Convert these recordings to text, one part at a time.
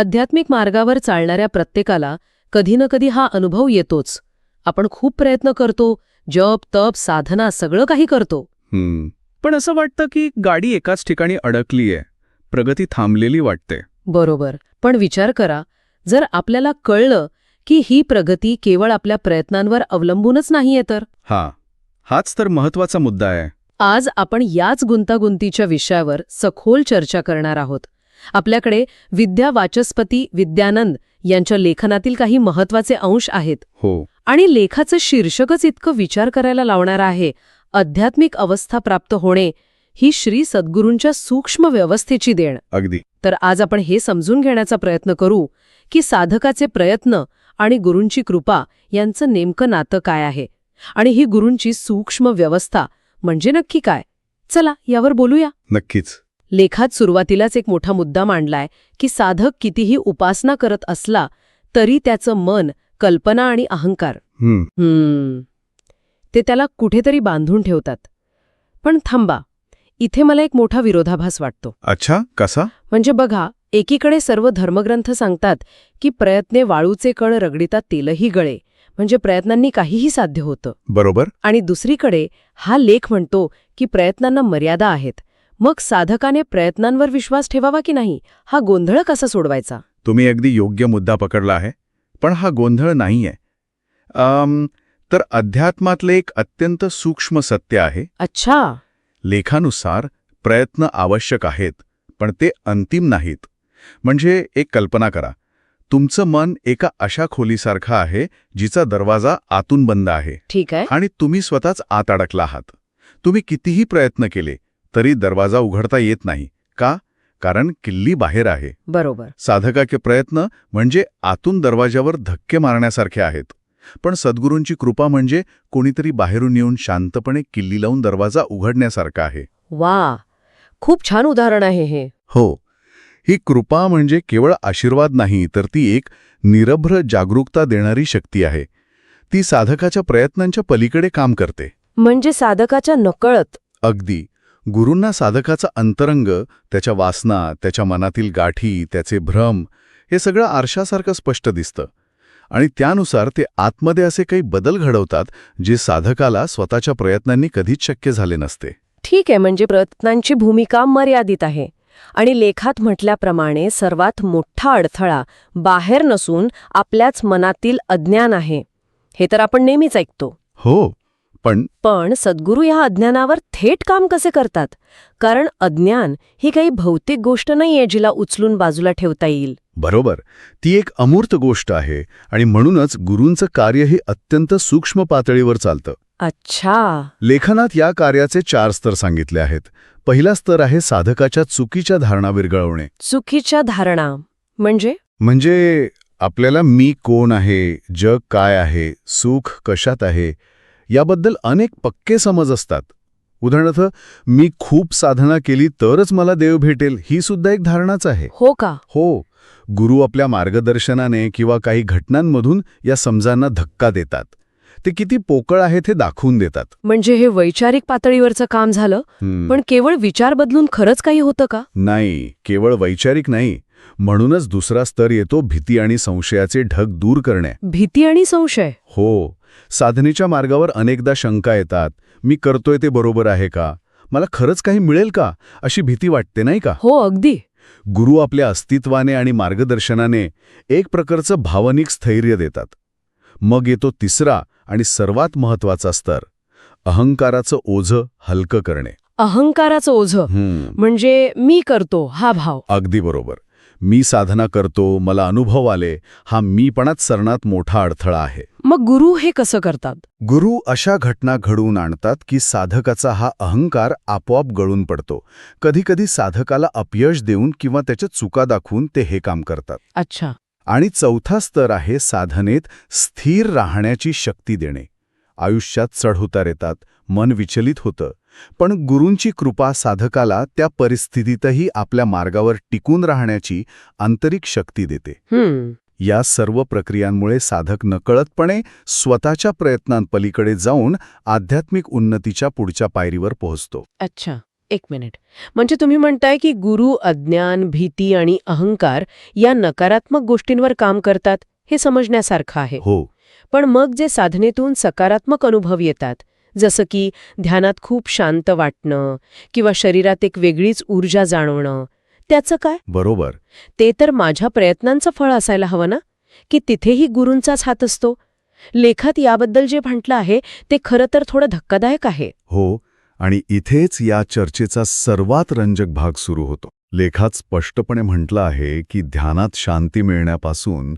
आध्यात्मिक मार्गावर चालणाऱ्या प्रत्येकाला कधी ना कधी हा अनुभव येतोच. आपण खूप प्रयत्न करतो जप तप साधना सगळं काही करतो. पण असं वाटतं की गाडी एकाच ठिकाणी अडकलीये प्रगती थांबलेली वाटते. बरोबर. पण विचार करा जर आपल्याला कळलं की ही प्रगती केवळ आपल्या प्रयत्नांवर अवलंबूनच नाहीये तर? हा. हाच तर महत्त्वाचा मुद्दा आहे. आज आपण याच गुंतागुंतीच्या विषयावर सखोल चर्चा करणार आहोत. आपल्याकडे विद्या वाचस्पती विद्यानंद यांच्या लेखनातील काही महत्त्वाचे अंश आहेत. हो. आणि लेखाचं शीर्षकच इतकं विचार करायला लावणारं आहे. आध्यात्मिक अवस्था प्राप्त होणे ही श्री सद्गुरूंच्या सूक्ष्म व्यवस्थेची देण. अगदी. तर आज आपण हे समजून घेण्याचा प्रयत्न करू की साधकाचे प्रयत्न आणि गुरूंची कृपा यांचं नेमकं नातं काय आहे? आणि ही गुरूंची सूक्ष्म व्यवस्था म्हणजे नक्की काय? चला यावर बोलूया. नक्कीच. लेखात सुरुवातीलाच एक मोठा मुद्दा मांडलाय की साधक कितीही उपासना करत असला तरी त्याचं मन कल्पना आणि अहंकार. हम्म. ते त्याला कुठेतरी बांधून ठेवतात. पण थांबा इथे मला एक मोठा विरोधाभास वाटतो. अच्छा कसा? म्हणजे बघा एकीकडे सर्व धर्मग्रंथ सांगतात की प्रयत्ने वाळूचे कण रगडितात तेलही गळे म्हणजे प्रयत्नांनी काहीही साध्य होतं. बरोबर. आणि दुसरीकडे हा लेख म्हणतो की प्रयत्नांना मर्यादा आहेत मग साधकाने प्रयत्नांवर विश्वास ठेवावा की नाही? हा गोंधळ कसा सोडवायचा? तुम्ही अगदी योग्य मुद्दा पकडला आहे पण हा गोंधळ नाहीये. तर अध्यात्मातले एक अत्यंत सूक्ष्म सत्य आहे. अच्छा. लेखानुसार प्रयत्न आवश्यक आहेत पण ते अंतिम नाहीत. म्हणजे एक कल्पना करा तुमचं मन एका अशा खोलीसारखं आहे जिचा दरवाजा आतून बंद आहे. ठीक आहे. आणि तुम्ही स्वतःच आत अडकला आहात. तुम्ही कितीही प्रयत्न केले तरी दरवाजा उघडता येत नाही. का? कारण किल्ली बाहेर आहे. बरोबर. साधकाचे प्रयत्न म्हणजे आतून दरवाजावर धक्के मारण्यासारखे आहेत. पण सद्गुरूंची कृपा म्हणजे कोणीतरी बाहेरून येऊन शांतपणे किल्ली लावून दरवाजा उघडण्यासारखा आहे. वा! खूप छान उदाहरण आहे हे. हो. ही कृपा म्हणजे केवळ आशीर्वाद नाही तर ती एक निरभ्र जागरूकता देणारी शक्ती आहे. ती साधकाच्या प्रयत्नांच्या पलीकडे काम करते. म्हणजे साधकाच्या नकळत. अगदी. गुरूंना साधकाचा अंतरंग त्याच्या वासना त्याच्या मनातील गाठी त्याचे भ्रम हे सगळं आरशासारखं स्पष्ट दिसतं. आणि त्यानुसार ते आतमध्ये असे काही बदल घडवतात जे साधकाला स्वतःच्या प्रयत्नांनी कधीच शक्य झाले नसते. ठीक आहे म्हणजे प्रयत्नांची भूमिका मर्यादित आहे. आणि लेखात म्हटल्याप्रमाणे सर्वात मोठा अडथळा बाहेर नसून आपल्याच मनातील अज्ञान आहे. हे तर आपण नेहमीच ऐकतो. हो. पण पण सद्गुरू ह्या अज्ञानावर थेट काम कसे करतात? कारण अज्ञान ही काही भौतिक गोष्ट नाहीये जिला उचलून बाजूला ठेवता येईल. बरोबर. ती एक अमूर्त गोष्ट आहे आणि म्हणूनच गुरूंचं कार्य हे अत्यंत सूक्ष्म पातळीवर चालतं. अच्छा. लेखनात या कार्याचे चार स्तर सांगितले आहेत. पहिला स्तर आहे साधकाच्या चुकीच्या धारणा विरघळवणे. चुकीच्या धारणा. म्हणजे? म्हणजे आपल्याला मी कोण आहे जग काय आहे सुख कशात आहे याबद्दल अनेक पक्के समज असतात. उदाहरणार्थ मी खूप साधना केली तरच मला देव भेटेल ही सुद्धा एक धारणाच आहे. हो का? हो. गुरु आपल्या मार्गदर्शनाने किंवा काही घटनांमधून या समजांना धक्का देतात. ते किती पोकळ आहेत हे दाखवून देतात. म्हणजे हे वैचारिक पातळीवरचं काम झालं. पण केवळ विचार बदलून खरंच काही होतं का? नाही केवळ वैचारिक नाही. म्हणूनच दुसरा स्तर येतो भीती आणि संशयाचे ढग दूर करणे. भीती आणि संशय? हो. साधनेच्या मार्गावर अनेकदा शंका येतात मी करतोय ते बरोबर आहे का? मला खरंच काही मिळेल का? अशी भीती वाटते नाही का? हो अगदी. गुरु आपल्या अस्तित्वाने आणि मार्गदर्शनाने एक प्रकारचं भावनिक स्थैर्य देतात. मग येतो तिसरा आणि सर्वात महत्त्वाचा स्तर अहंकाराचं ओझं हलकं करणे. अहंकाराचं ओझं. म्हणजे मी करतो हा भाव. अगदी बरोबर. मी साधना करतो मला अनुभव आले हा मीपणात सरणात मोठा अडथळा आहे. मग गुरु हे कसं करतात? गुरु अशा घटना घडवून आणतात की साधकाचा हा अहंकार आपोआप गळून पडतो. कधीकधी साधकाला अपयश देऊन किंवा त्याच्या चुका दाखवून ते हे काम करतात. अच्छा. आणि चौथा स्तर आहे साधनेत स्थिर राहण्याची शक्ती देणे. आयुष्यात चढउतार येतात मन विचलित होतं पण गुरूंची कृपा साधकाला त्या परिस्थितीतही आपल्या मार्गावर टिकून राहण्याची आंतरिक शक्ती देते. या सर्व प्रक्रियांमुळे साधक नकळतपणे स्वतःच्या प्रयत्नांपलीकडे जाऊन आध्यात्मिक उन्नतीच्या पुढच्या पायरीवर पोहोचतो. अच्छा एक मिनिट. म्हणजे तुम्ही म्हणताय की गुरु अज्ञान भीती आणि अहंकार या नकारात्मक गोष्टींवर काम करतात हे समजण्यासारखं आहे. हो. पण मग जे साधनेतून सकारात्मक अनुभव येतात जसं की ध्यानात खूप शांत वाटणं किंवा शरीरात एक वेगळीच ऊर्जा जाणवणं. त्याचं काय? बरोबर. ते तर माझ्या प्रयत्नांचं फळ असायला हवं ना? की तिथेही गुरूंचाच हात असतो? लेखात याबद्दल जे म्हटलं आहे ते खरं तर थोडं धक्कादायक आहे. हो आणि इथेच या चर्चेचा सर्वात रंजक भाग सुरू होतो. लेखात स्पष्टपणे म्हटलं आहे की ध्यानात शांती मिळण्यापासून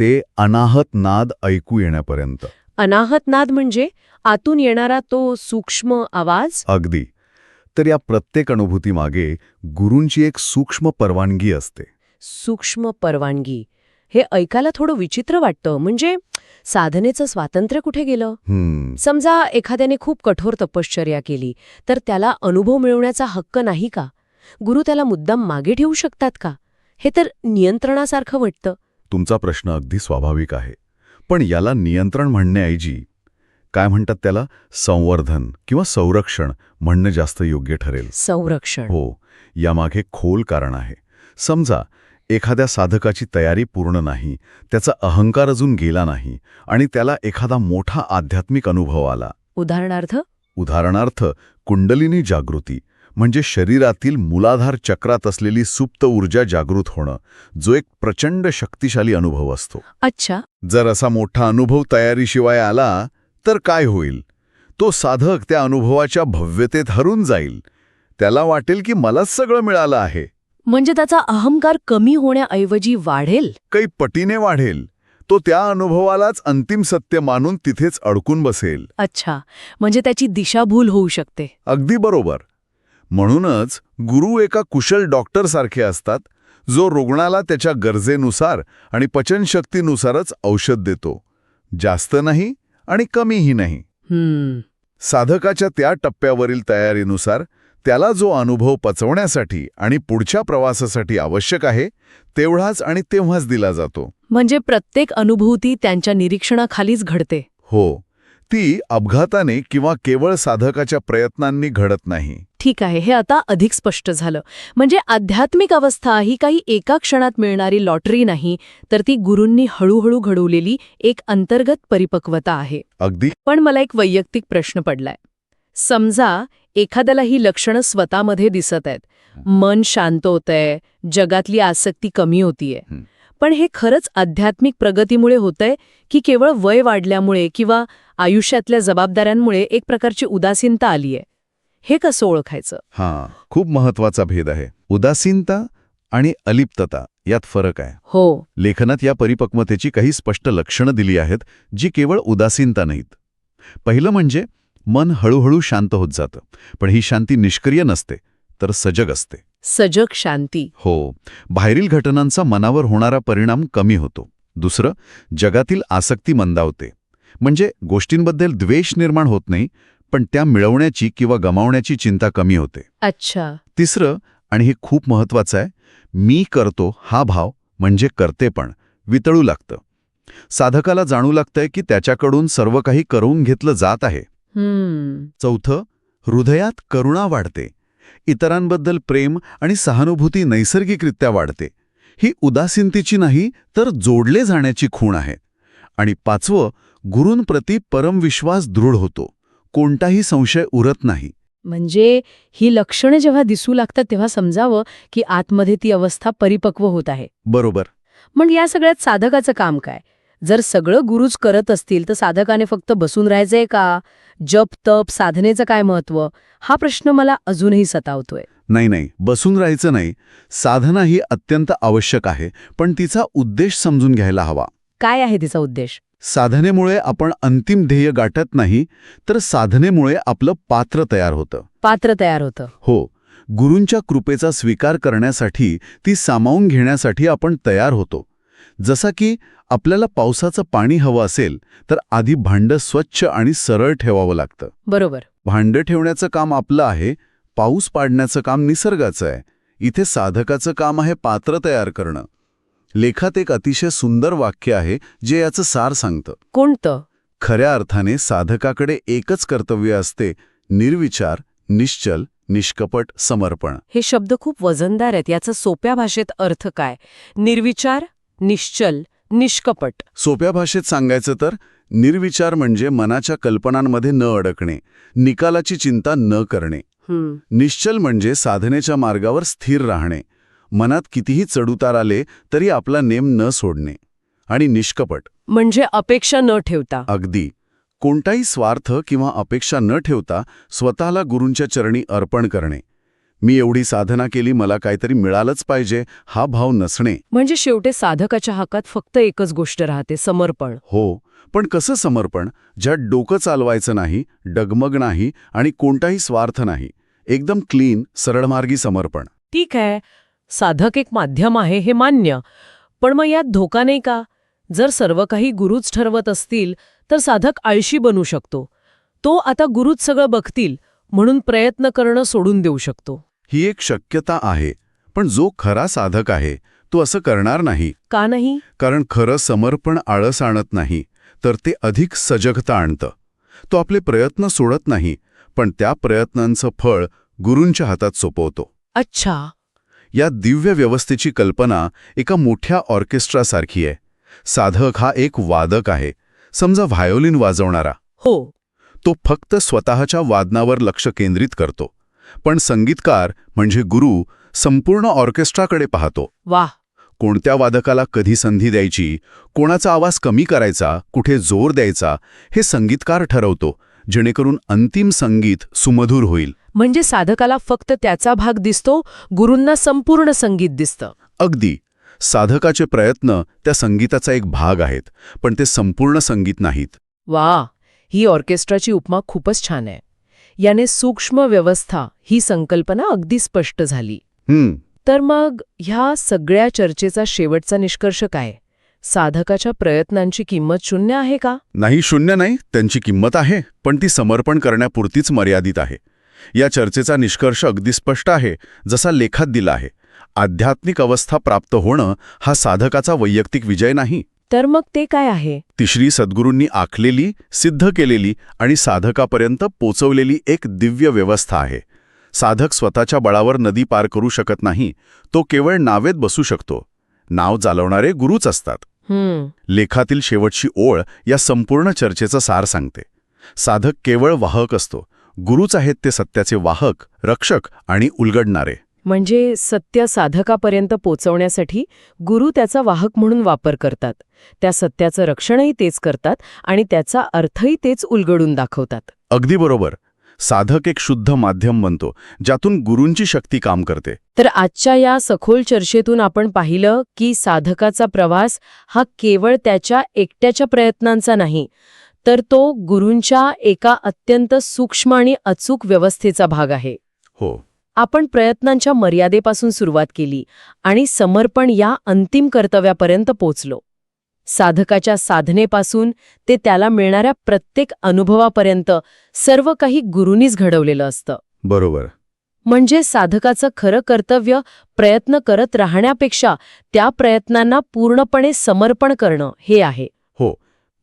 ते अनाहत नाद ऐकू येण्यापर्यंत. अनाहत नाद म्हणजे आतून येणारा तो सूक्ष्म आवाज? अगदी. तर या प्रत्येक अनुभूतीमागे गुरूंची एक सूक्ष्म परवानगी असते. सूक्ष्म परवानगी. हे ऐकायला थोडं विचित्र वाटतं. म्हणजे साधनेचं स्वातंत्र्य कुठे गेलं? समजा एखाद्याने खूप कठोर तपश्चर्या केली तर त्याला अनुभव मिळवण्याचा हक्क नाही का? गुरु त्याला मुद्दाम मागे ठेवू शकतात का? हे तर नियंत्रणासारखं वाटतं. तुमचा प्रश्न अगदी स्वाभाविक आहे. पण याला नियंत्रण म्हणण्याऐवजी काय म्हणतात त्याला? संवर्धन किंवा संरक्षण म्हणणं जास्त योग्य ठरेल. संरक्षण. हो यामागे खोल कारण आहे. समजा एखाद्या साधकाची तयारी पूर्ण नाही त्याचा अहंकार अजून गेला नाही आणि त्याला एखादा मोठा आध्यात्मिक अनुभव आला. उदाहरणार्थ? उदाहरणार्थ कुंडलिनी जागृती म्हणजे शरीरातील मूलाधार चक्रात असलेली सुप्त ऊर्जा जागृत होणं जो एक प्रचंड शक्तिशाली अनुभव असतो. अच्छा. जर असा मोठा अनुभव तयारीशिवाय आला तर काय होईल? तो साधक त्या अनुभवाच्या भव्यतेत हरून जाईल. त्याला वाटेल की मलाच सगळं मिळालं आहे. म्हणजे त्याचा अहंकार कमी होण्याऐवजी वाढेल? काही पटीने वाढेल. तो त्या अनुभवालाच अंतिम सत्य मानून तिथेच अडकून बसेल. अच्छा. म्हणजे त्याची दिशाभूल होऊ शकते. अगदी बरोबर. म्हणूनच गुरु एका कुशल डॉक्टरसारखे असतात जो रुग्णाला त्याच्या गरजेनुसार आणि पचनशक्तीनुसारच औषध देतो. जास्त नाही आणि कमीही नाही. हम्म. साधकाच्या त्या टप्प्यावरील तयारीनुसार त्याला जो अनुभव पचवण्यासाठी आणि पुढच्या प्रवासासाठी आवश्यक आहे तेवढाच आणि तेव्हाच दिला जातो. म्हणजे प्रत्येक अनुभूती त्यांच्या निरीक्षणाखालीच घडते. हो ती अपघाताने किंवा केवळ साधकाच्या प्रयत्नांनी घडत नाही. ठीक आहे हे आता अधिक स्पष्ट झालं. म्हणजे आध्यात्मिक अवस्था ही काही एका क्षणात मिळणारी लॉटरी नाही तर ती गुरूंनी हळूहळू घडवलेली एक अंतर्गत परिपक्वता आहे. अगदी. पण मला एक वैयक्तिक प्रश्न पडलाय. समजा एखाद्याला ही लक्षणं स्वतःमध्ये दिसत आहेत. मन शांत होतंय जगातली आसक्ती कमी होतीये. पण हे खरंच आध्यात्मिक प्रगतीमुळे होतंय की केवळ वय वाढल्यामुळे किंवा आयुष्यातल्या जबाबदाऱ्यांमुळे एक प्रकारची उदासीनता आलीये? हे कसं ओळखायचं? हां खूप महत्त्वाचा भेद आहे. उदासीनता आणि अलिप्तता यात फरक आहे. हो. लेखनात या परिपक्वतेची काही स्पष्ट लक्षणं दिली आहेत जी केवळ उदासीनता नाहीत. पहिलं म्हणजे मन हळूहळू शांत होत जातं पण ही शांती निष्क्रिय नसते तर सजग असते. सजग शांती. हो बाहेरील घटनांचा मनावर होणारा परिणाम कमी होतो. दुसरं जगातील आसक्ती मंदावते. म्हणजे गोष्टींबद्दल द्वेष निर्माण होत नाही पण त्या मिळवण्याची किंवा गमावण्याची चिंता कमी होते. अच्छा. तिसरं आणि हे खूप महत्वाचं आहे मी करतो हा भाव म्हणजे करतेपण वितळू लागतं. साधकाला जाणू लागतंय की त्याच्याकडून सर्व काही करून घेतलं जात आहे. हम्म. चौथं हृदयात करुणा वाढते. इतरांबद्दल प्रेम आणि सहानुभूती नैसर्गिकरित्या वाढते. ही उदासीनतेची नाही तर जोडले जाण्याची खूण आहे. आणि पाचवं गुरूंप्रती परमविश्वास दृढ होतो. कोणताही संशय उरत नाही. म्हणजे ही लक्षणं जेव्हा दिसू लागतात तेव्हा समजावं की आतमध्ये ती अवस्था परिपक्व होत आहे. बरोबर. मग या सगळ्यात साधकाचं काम काय? जर सगळं गुरुच करत असतील तर साधकाने फक्त बसून राहायचंय का? जप तप साधनेचं काय महत्त्व हा प्रश्न मला अजूनही सतावतोय. नाही नाही. बसून राहायचं नाही. साधना ही अत्यंत आवश्यक आहे पण तिचा उद्देश समजून घ्यायला हवा. काय आहे तिचा उद्देश? साधनेमुळे आपण अंतिम ध्येय गाठत नाही तर साधनेमुळे आपलं पात्र तयार होतं. पात्र तयार होतं. हो गुरूंच्या कृपेचा स्वीकार करण्यासाठी ती सामावून घेण्यासाठी आपण तयार होतो. जसा की आपल्याला पावसाचं पाणी हवं असेल तर आधी भांडं स्वच्छ आणि सरळ ठेवावं लागतं. बरोबर. भांडं ठेवण्याचं काम आपलं आहे पाऊस पाडण्याचं काम निसर्गाचं आहे. इथे साधकाचं काम आहे पात्र तयार करणं. लेखात एक अतिशय सुंदर वाक्य आहे जे याचं सार सांगतं. कोणतं? खऱ्या अर्थाने साधकाकडे एकच कर्तव्य असते निर्विचार निश्चल निष्कपट समर्पण. हे शब्द खूप वजनदार आहेत. याचा सोप्या भाषेत अर्थ काय? निर्विचार निश्चल निष्कपट. सोप्या भाषेत सांगायचं तर निर्विचार म्हणजे मनाच्या कल्पनांमध्ये न अडकणे निकालाची चिंता न करणे. निश्चल म्हणजे साधनेच्या मार्गावर स्थिर राहणे. मनात कितीही चढउतार आले तरी आपला नेम न सोडणे आणि निष्कपट. म्हणजे अपेक्षा न ठेवता. अगदी. कोणताही स्वार्थ किंवा अपेक्षा न ठेवता स्वतःला गुरूंच्या चरणी अर्पण करणे. मी एवढी साधना केली मला काहीतरी मिळालंच पाहिजे हा भाव नसणे. म्हणजे शेवटे साधकाच्या हातात फक्त एकच गोष्ट राहते समर्पण. हो पण कसं समर्पण? ज्यात डोकं चालवायचं नाही डगमग नाही आणि कोणताही स्वार्थ नाही. एकदम क्लीन सरळमार्गी समर्पण. ठीक आहे. साधक एक माध्यम आहे हे मान्य. पण मग यात धोका नाही का? जर सर्व काही गुरुच ठरवत असतील तर साधक आळशी बनू शकतो. तो आता गुरुच सगळं बघतील म्हणून प्रयत्न करणं सोडून देऊ शकतो. ही एक शक्यता आहे पण जो खरा साधक आहे तो असं करणार नाही. का नाही? कारण खरं समर्पण आळस आणत नाही तर ते अधिक सजगता आणतं. तो आपले प्रयत्न सोडत नाही पण त्या प्रयत्नांचं फळ गुरूंच्या हातात सोपवतो. अच्छा. या दिव्य व्यवस्थेची कल्पना एका मोठ्या ऑर्केस्ट्रासारखी आहे. साधक हा एक वादक आहे. समजा व्हायोलिन वाजवणारा. हो. तो फक्त स्वतःच्या वादनावर लक्ष केंद्रित करतो. पण संगीतकार म्हणजे गुरु संपूर्ण ऑर्केस्ट्राकडे पाहतो. वाह! कोणत्या वादकाला कधी संधी द्यायची कोणाचा आवाज कमी करायचा कुठे जोर द्यायचा हे संगीतकार ठरवतो जेणेकरून अंतिम संगीत सुमधूर होईल. म्हणजे साधकाला फक्त त्याचा भाग दिसतो गुरूंना संपूर्ण संगीत दिसतं. अगदी. साधकाचे प्रयत्न त्या संगीताचा एक भाग आहेत पण ते संपूर्ण संगीत नाहीत. वा ही ऑर्केस्ट्राची उपमा खूपच छान आहे. याने सूक्ष्म व्यवस्था ही संकल्पना अगदी स्पष्ट झाली. हम्म. तर मग ह्या सगळ्या चर्चेचा शेवटचा निष्कर्ष काय? साधकाच्या प्रयत्नांची किंमत शून्य आहे का? नाही शून्य नाही त्यांची किंमत आहे पण ती समर्पण करण्यापुरतीच मर्यादित आहे. या चर्चेचा निष्कर्ष अगदी स्पष्ट आहे जसा लेखात दिला आहे. आध्यात्मिक अवस्था प्राप्त होणं हा साधकाचा वैयक्तिक विजय नाही. तर मग ते काय आहे? तिश्री सद्गुरूंनी आखलेली सिद्ध केलेली आणि साधकापर्यंत पोचवलेली एक दिव्य व्यवस्था आहे. साधक स्वतःच्या बळावर नदी पार करू शकत नाही तो केवळ नावेत बसू शकतो. नाव चालवणारे गुरुच असतात. लेखातील शेवटची ओळ या संपूर्ण चर्चेचा सार सांगते. साधक केवळ वाहक असतो गुरुच आहेत ते सत्याचे वाहक रक्षक आणि उलगडणारे. म्हणजे सत्य साधकापर्यंत पोचवण्यासाठी गुरु त्याचा वाहक म्हणून वापर करतात. त्या सत्याचं रक्षणही तेच करतात आणि त्याचा अर्थही तेच उलगडून दाखवतात. अगदी बरोबर. साधक एक शुद्ध माध्यम बनतो ज्यातून गुरूंची शक्ती काम करते. तर आजच्या या सखोल चर्चेतून आपण पाहिलं की साधकाचा प्रवास हा केवळ त्याच्या एकट्याच्या प्रयत्नांचा नाही तर तो गुरूंच्या एका अत्यंत सूक्ष्म आणि अचूक व्यवस्थेचा भाग आहे. हो. आपण प्रयत्नांच्या मर्यादेपासून सुरुवात केली आणि समर्पण या अंतिम कर्तव्यापर्यंत पोचलो. साधकाच्या साधनेपासून ते त्याला मिळणाऱ्या प्रत्येक अनुभवापर्यंत सर्व काही गुरूंनीच घडवलेलं असतं. बरोबर. म्हणजे साधकाचं खरं कर्तव्य प्रयत्न करत राहण्यापेक्षा त्या प्रयत्नांना पूर्णपणे समर्पण करणं हे आहे. हो.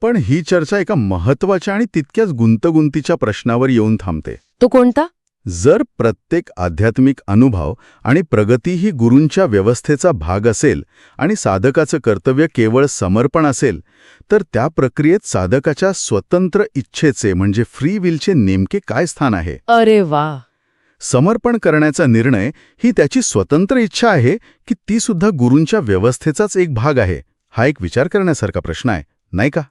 पण ही चर्चा एका महत्त्वाच्या आणि तितक्याच गुंतगुंतीच्या प्रश्नावर येऊन थांबते. तो कोणता? जर प्रत्येक आध्यात्मिक अनुभव आणि प्रगती ही गुरूंच्या व्यवस्थेचा भाग असेल आणि साधकाचं कर्तव्य केवळ समर्पण असेल तर त्या प्रक्रियेत साधकाच्या स्वतंत्र इच्छेचे म्हणजे फ्री विलचे नेमके काय स्थान आहे? अरे वा! समर्पण करण्याचा निर्णय ही त्याची स्वतंत्र इच्छा आहे की ती सुद्धा गुरूंच्या व्यवस्थेचाच एक भाग आहे. हा एक विचार करण्यासारखा प्रश्न आहे नाही का?